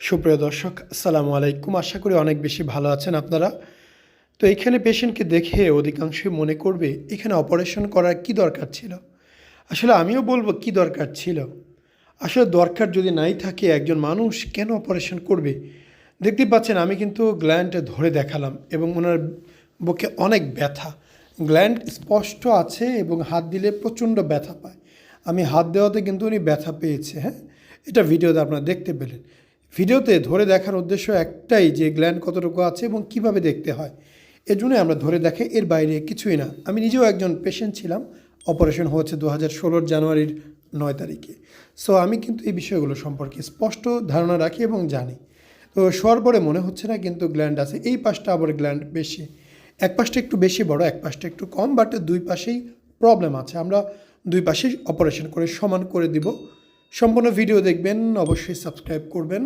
সুপ্রিয় দর্শক, আসসালামু আলাইকুম। আশা করি অনেক বেশি ভালো আছেন আপনারা। তো এখানে পেশেন্টকে দেখে অধিকাংশই মনে করবে, এখানে অপারেশন করার কি দরকার ছিল? আসলে আমিও বলব কি দরকার ছিল? আসলে দরকার যদি নাই থাকে, একজন মানুষ কেন অপারেশন করবে? দেখতেই পাচ্ছেন, আমি কিন্তু গ্ল্যান্ড ধরে দেখালাম এবং ওনার বুকে অনেক ব্যথা। গ্ল্যান্ড স্পষ্ট আছে এবং হাত দিলে প্রচণ্ড ব্যথা পায়। আমি হাত দেওয়াতে কিন্তু উনি ব্যথা পেয়েছে হ্যাঁ? এটা ভিডিওতে আপনারা দেখতে পেলেন। ভিডিওতে ধরে দেখার উদ্দেশ্য একটাই যে গ্ল্যান্ড কতটুকু আছে এবং কীভাবে দেখতে হয়। এর জন্যই আমরা ধরে দেখে এর বাইরে কিছুই না। আমি নিজেও একজন পেশেন্ট ছিলাম। অপারেশন হয়েছে দু হাজার ষোলোর জানুয়ারির নয় তারিখে। সো আমি কিন্তু এই বিষয়গুলো সম্পর্কে স্পষ্ট ধারণা রাখি এবং জানি। তো শোয়ার পরে মনে হচ্ছে না কিন্তু গ্ল্যান্ড আছে। এই পাশটা আবার গ্ল্যান্ড বেশি। এক পাশটা একটু বেশি বড়, এক পাশটা একটু কম বাট দুই পাশেই প্রবলেম আছে। আমরা দুই পাশেই অপারেশন করে সমান করে দিব। সম্পূর্ণ ভিডিও দেখবেন, অবশ্যই সাবস্ক্রাইব করবেন।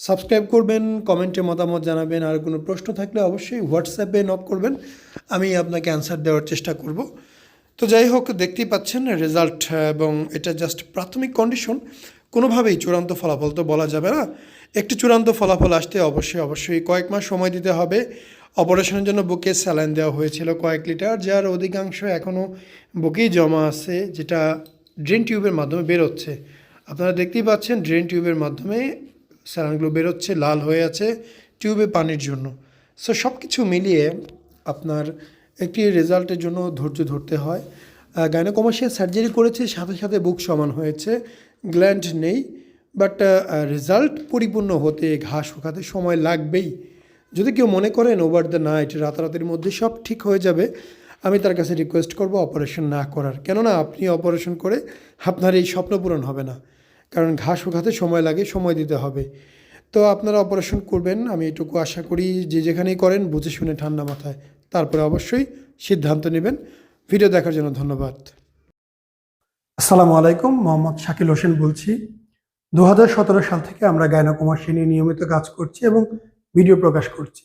সাবস্ক্রাইব করবেন কমেন্টে মতামত জানাবেন, আর কোনো প্রশ্ন থাকলে অবশ্যই হোয়াটসঅ্যাপে নক করবেন। আমি আপনাকে অ্যান্সার দেওয়ার চেষ্টা করব। তো যাই হোক, দেখতেই পাচ্ছেন রেজাল্ট এবং এটা জাস্ট প্রাথমিক কন্ডিশন কোনোভাবেই চূড়ান্ত ফলাফল তো বলা যাবে না। একটি চূড়ান্ত ফলাফল আসতে অবশ্যই অবশ্যই কয়েক মাস সময় দিতে হবে। অপারেশনের জন্য বুকে স্যালাইন দেওয়া হয়েছিল কয়েক লিটার, যার অধিকাংশ এখনও বুকেই জমা আছে, যেটা ড্রেন টিউবের মাধ্যমে বেরোচ্ছে। আপনারা দেখতেই পাচ্ছেন ড্রেন টিউবের মাধ্যমে স্যালাইনগুলো বেরোচ্ছে, লাল হয়ে আছে টিউবে পানির জন্য। সো সব কিছু মিলিয়ে আপনার একটি রেজাল্টের জন্য ধৈর্য ধরতে হয়। গাইনোকমার্শিয়াল সার্জারি করেছে, সাথে সাথে বুক সমান হয়েছে গ্ল্যান্ড নেই বাট রেজাল্ট পরিপূর্ণ হতে ঘাস শুকাতে সময় লাগবেই। যদি কেউ মনে করেন ওভার দ্য নাইট রাতারাতির মধ্যে সব ঠিক হয়ে যাবে আমি তার কাছে রিকোয়েস্ট করব অপারেশন না করার। কেননা আপনি অপারেশন করে আপনার এই স্বপ্ন পূরণ হবে না। কারণ ঘাস শুকাতে সময় লাগে, সময় দিতে হবে। তো আপনারা অপারেশন করবেন, আমি এটুকু আশা করি যে যেখানেই করেন, বুঝে শুনে ঠান্ডা মাথায়। তারপরে অবশ্যই সিদ্ধান্ত নেবেন। ভিডিও দেখার জন্য ধন্যবাদ। আসসালামু আলাইকুম, মোহাম্মদ শাকিল হোসেন বলছি। দু হাজার সতেরো সাল থেকে আমরা গায়নাকুমার্সি নিয়ে নিয়মিত কাজ করছি এবং ভিডিও প্রকাশ করছি।